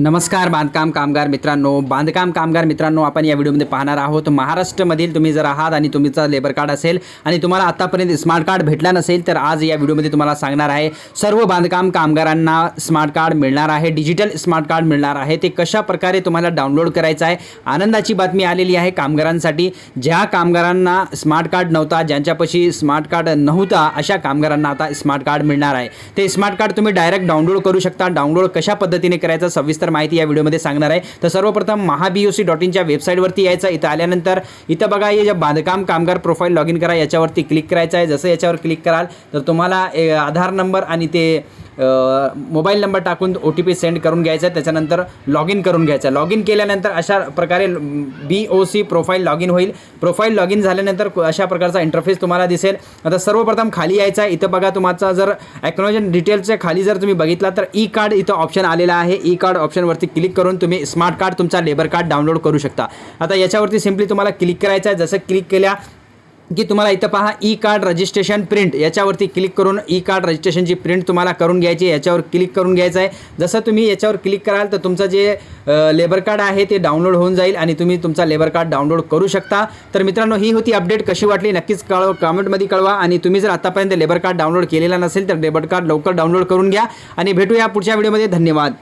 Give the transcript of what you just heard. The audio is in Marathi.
नमस्कार बांधकाम कामगार मित्रांनो. बांधकाम कामगार मित्रांनो आपण या व्हिडिओमध्ये पाहणार आहोत महाराष्ट्रामधील तुम्ही जर आहात आणि तुमचं लेबर कार्ड असेल आणि तुम्हाला आतापर्यंत स्मार्ट कार्ड भेटला नसेल तर आज या व्हिडिओमध्ये तुम्हाला सांगणार आहे सर्व बांधकाम कामगारांना स्मार्ट कार्ड मिळणार आहे डिजिटल स्मार्ट कार्ड मिळणार आहे. ते कशा प्रकारे तुम्हाला डाउनलोड करायचं आहे आनंदाची बातमी आलेली आहे कामगारांसाठी. ज्या कामगारांना स्मार्ट कार्ड नव्हता ज्यांच्यापाशी स्मार्ट कार्ड नव्हता अशा कामगारांना आता स्मार्ट कार्ड मिळणार आहे. ते स्मार्ट कार्ड तुम्ही डायरेक्ट डाउनलोड करू शकता. डाउनलोड कशा पद्धतीने करायचं सविस्तर माहिती या व्हिडिओमध्ये सांगणार आहे. तर सर्वप्रथम महाबीओसी डॉट इनच्या वेबसाईटवरती यायचं. इथं आल्यानंतर इथं बघा हे जे बांधकाम कामगार प्रोफाईल लॉग इन करा. याच्यावरती क्लिक करायचं आहे. जसं याच्यावर क्लिक कराल तर तुम्हाला ए, आधार नंबर आणि ते मोबाईल नंबर टाकून ओ टी पी सेंड करून घ्यायचा आहे त्याच्यानंतर लॉग इन करून घ्यायचं. लॉग इन केल्यानंतर अशा प्रकारे B O C profile log in होईल. प्रोफाईल लॉग इन झाल्यानंतर अशा प्रकारचा इंटरफेस तुम्हाला दिसेल. आता सर्वप्रथम खाली यायचा आहे. इथं बघा तुमचा जर ॲक्नॉलॉजन डिटेल्सच्या खाली जर तुम्ही बघितला तर e ई कार्ड इथं ऑप्शन आलेला आहे. ई कार्ड ऑप्शनवरती क्लिक करून तुम्ही स्मार्ट कार्ड तुमचा लेबर कार्ड डाउनलोड करू शकता. आता याच्यावरती सिम्पली तुम्हाला क्लिक करायचं आहे. जसं क्लिक केल्या की तुम्हाला इथं पहा ई कार्ड रजिस्ट्रेशन प्रिंट याच्यावरती क्लिक करून ई कार्ड रजिस्ट्रेशनची प्रिंट तुम्हाला करून घ्यायची आहे याच्यावर क्लिक करून घ्यायचं आहे. जसं तुम्ही याच्यावर क्लिक कराल तर तुमचं जे लेबर कार्ड आहे ते डाउनलोड होऊन जाईल आणि तुम्ही तुमचा लेबर कार्ड डाउनलोड करू शकता. तर मित्रांनो ही होती अपडेट कशी वाटली नक्कीच कळव कमेंटमध्ये कळवा. आणि तुम्ही जर आतापर्यंत लेबर कार्ड डाउनलोड केलेला नसेल तर लेबर कार्ड लवकर डाउनलोड करून घ्या. आणि भेटूया पुढच्या व्हिडिओमध्ये धन्यवाद.